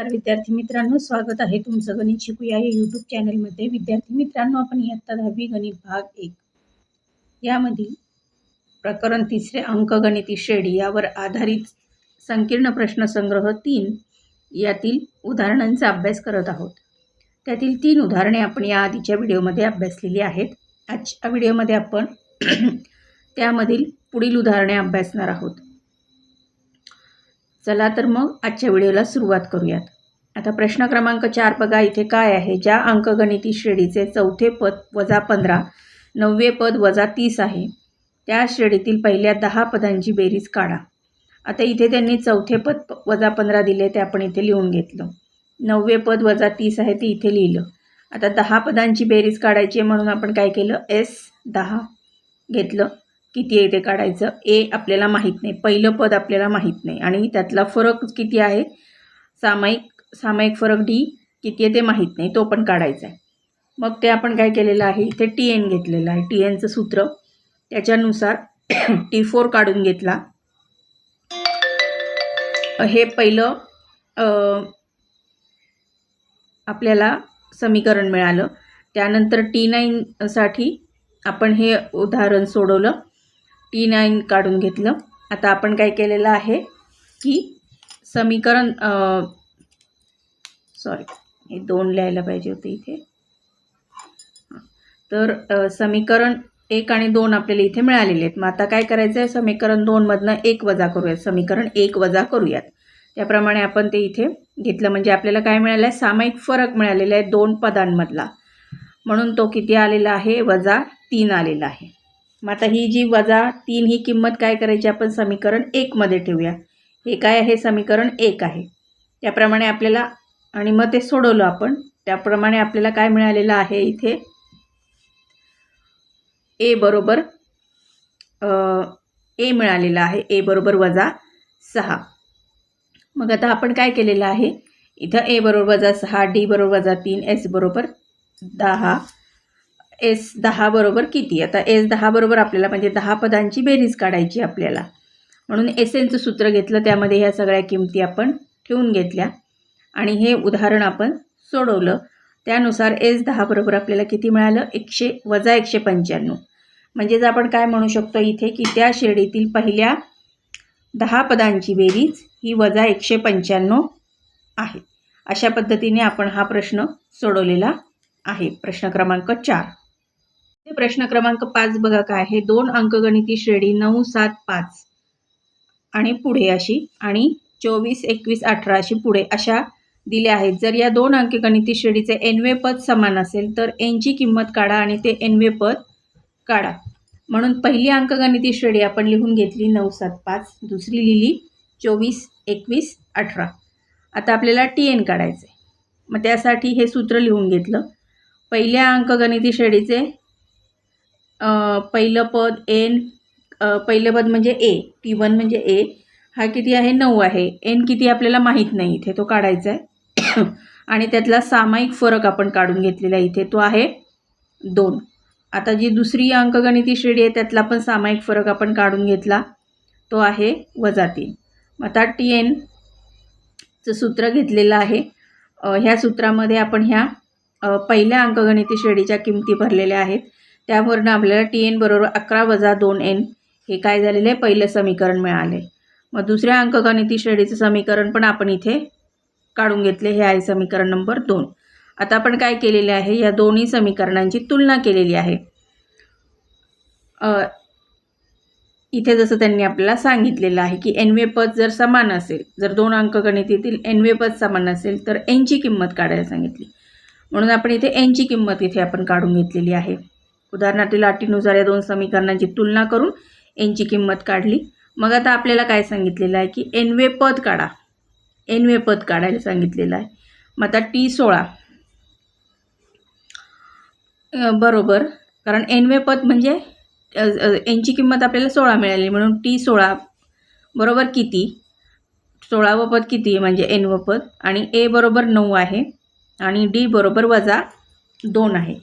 नमस्कार विद्यार्थी मित्रांनो. स्वागत आहे तुमचं गणित शिकूया या यूट्यूब चॅनलमध्ये विद्यार्थी मित्रांनो आपण इयत्ता दहावी गणित भाग एक. यामधील प्रकरण तिसरे अंकगणिती श्रेणी यावर आधारित संकीर्ण प्रश्नसंग्रह तीन यातील उदाहरणांचा अभ्यास करत आहोत. त्यातील तीन उदाहरणे आपण या आधीच्या व्हिडिओमध्ये अभ्यासलेली आहेत. आजच्या व्हिडिओमध्ये आपण त्यामधील पुढील उदाहरणे अभ्यासणार आहोत. चला तर मग आजच्या व्हिडिओला सुरुवात करूयात. आता प्रश्न क्रमांक चार बघा इथे काय आहे? ज्या अंकगणिती श्रेणीचे चौथे पद वजा पंधरा नववे पद वजा तीस आहे. त्या श्रेणीतील पहिल्या दहा पदांची बेरीज काढा. आता इथे त्यांनी चौथे पद प- वजा पंधरा दिले ते आपण इथे लिहून घेतलं. नववे पद वजा तीस आहे ते इथे लिहिलं. आता दहा पदांची बेरीज काढायची आहे म्हणून आपण काय केलं? एस दहा घेतलं. किती आहे ते काढायचं? ए आपल्याला माहीत नाही. पहिलं पद आपल्याला माहीत नाही. आणि त्यातला फरक किती आहे? सामायिक सामायिक फरक डी. किती आहे ते माहीत नाही. तो पण काढायचा आहे. मग ते आपण काय केलेलं आहे? इथे टी एन घेतलेलं आहे. टी एनचं सूत्र. त्याच्यानुसार टी फोर काढून घेतला. हे पहिलं आपल्याला समीकरण मिळालं. त्यानंतर टी नाईनसाठी आपण हे उदाहरण सोडवलं. टी नाईन काढून घेतलं. आता आपण काय केलेलं आहे की समीकरण सॉरी हे दोन लिहायला पाहिजे होते इथे. तर समीकरण एक आणि दोन आपल्याला इथे मिळालेले आहेत. मग आता काय करायचं आहे समीकरण दोनमधनं एक वजा करूयात. समीकरण एक वजा करूयात. त्याप्रमाणे आपण ते इथे घेतलं. म्हणजे आपल्याला काय मिळालं आहे सामायिक फरक मिळालेला आहे दोन पदांमधला. म्हणून तो किती आलेला आहे? वजा तीन आलेला आहे. मग आता ही जी वजा तीन ही किंमत काय करायची आपण समीकरण एकमध्ये ठेवूया. हे काय आहे? समीकरण एक आहे. त्याप्रमाणे आपल्याला आणि मग ते सोडवलं आपण. त्याप्रमाणे आपल्याला काय मिळालेलं आहे इथे? ए बरोबर ए मिळालेला आहे. ए बरोबर वजा सहा. मग आता आपण काय केलेलं आहे? इथं ए बरोबर वजा सहा डी बरोबर वजा तीन एस बरोबर दहा. एस दहा बरोबर किती? आता एस दहा बरोबर आपल्याला म्हणजे दहा पदांची बेरीज काढायची आपल्याला. म्हणून एस एनचं सूत्र घेतलं त्यामध्ये ह्या सगळ्या किमती आपण ठेवून घेतल्या. आणि हे उदाहरण आपण सोडवलं. त्यानुसार एस दहा बरोबर आपल्याला किती मिळालं? एकशे वजा एकशे पंच्याण्णव. म्हणजेच आपण काय म्हणू शकतो इथे की त्या श्रेणीतील पहिल्या दहा पदांची बेरीज ही वजा एकशे पंच्याण्णव आहे. अशा पद्धतीने आपण हा प्रश्न सोडवलेला आहे. प्रश्न क्रमांक चार. ते प्रश्न क्रमांक पाच बघा काय आहे. दोन अंकगणिती श्रेणी नऊ सात पाच. आणि पुढे अशी. आणि चोवीस एकवीस अठरा अशी पुढे अशा दिल्या आहेत. जर या दोन अंकगणिती श्रेणीचे एनवे पद समान असेल तर एनची किंमत काढा आणि ते एनवे पद काढा. म्हणून पहिली अंकगणिती श्रेणी आपण लिहून घेतली नऊ सात पाच. दुसरी लिहिली चोवीस एकवीस अठरा. आता आपल्याला टी एन काढायचं आहे मग त्यासाठी हे सूत्र लिहून घेतलं. पहिल्या अंकगणिती श्रेणीचे पहिलं पद एन पहिलं पद म्हणजे ए टी वन म्हणजे ए हा किती आहे? नऊ आहे. एन किती आपल्याला माहीत नाही इथे तो काढायचा आहे आणि त्यातला सामायिक फरक आपण काढून घेतलेला इथे तो आहे दोन. आता जी दुसरी अंकगणिती श्रेणी आहे त्यातला पण सामायिक फरक आपण काढून घेतला तो आहे वजा तीन. मग आता टी एनचं सूत्र घेतलेलं आहे. ह्या सूत्रामध्ये आपण ह्या पहिल्या अंकगणिती श्रेणीच्या किमती भरलेल्या आहेत. त्यावरनं आपल्याला टी एन बरोबर अकरा वजा दोन एन हे काय झालेलं? आहे पहिलं समीकरण मिळाले. मग दुसऱ्या अंकगणिती श्रेणीचं समीकरण पण आपण इथे काढून घेतले. हे आहे समीकरण नंबर दोन. आता आपण काय केलेले आहे? या दोन्ही समीकरणांची तुलना केलेली आहे. इथे जसं त्यांनी आपल्याला सांगितलेलं आहे की एनवे पद जर समान असेल जर दोन अंकगणितीतील एनवे पद समान असेल तर एनची किंमत काढायला सांगितली. म्हणून आपण इथे एनची किंमत इथे आपण काढून घेतलेली आहे. उदाहरणातील अटीनुसार या दोन समीकरणांची तुलना करून एनची किंमत काढली. मग आता आपल्याला काय सांगितलेलं आहे की एनवे पद काढा. एनवे पद काढायला सांगितलेलं आहे. मग आता टी सोळा. बरोबर. कारण एनवे पद म्हणजे एनची किंमत आपल्याला सोळा मिळाली. म्हणून टी सोळा. बरोबर किती? सोळावं पद किती म्हणजे एनवं पद. आणि ए बरोबर नऊ आहे. आणि डी बरोबर वजा दोन आहे.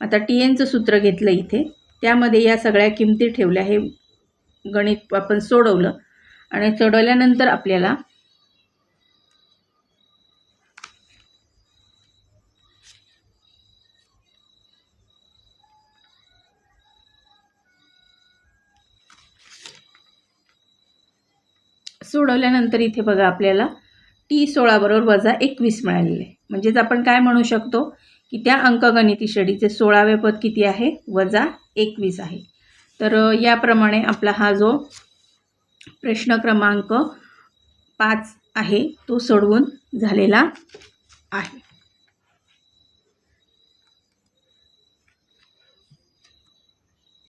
आता टी एनचं सूत्र घेतलं इथे. त्यामध्ये या सगळ्या किमती ठेवल्या हे गणित आपण सोडवलं. आणि सोडवल्यानंतर आपल्याला सोडवल्यानंतर इथे बघा आपल्याला टी सोळाबरोबर वजा एकवीस मिळालेले म्हणजेच आपण काय म्हणू शकतो? की त्या अंकगणिती श्रेणीचे सोळावे पद किती आहे? वजा एकवीस आहे. तर याप्रमाणे आपला हा जो प्रश्न क्रमांक पाच आहे तो सोडवून झालेला आहे.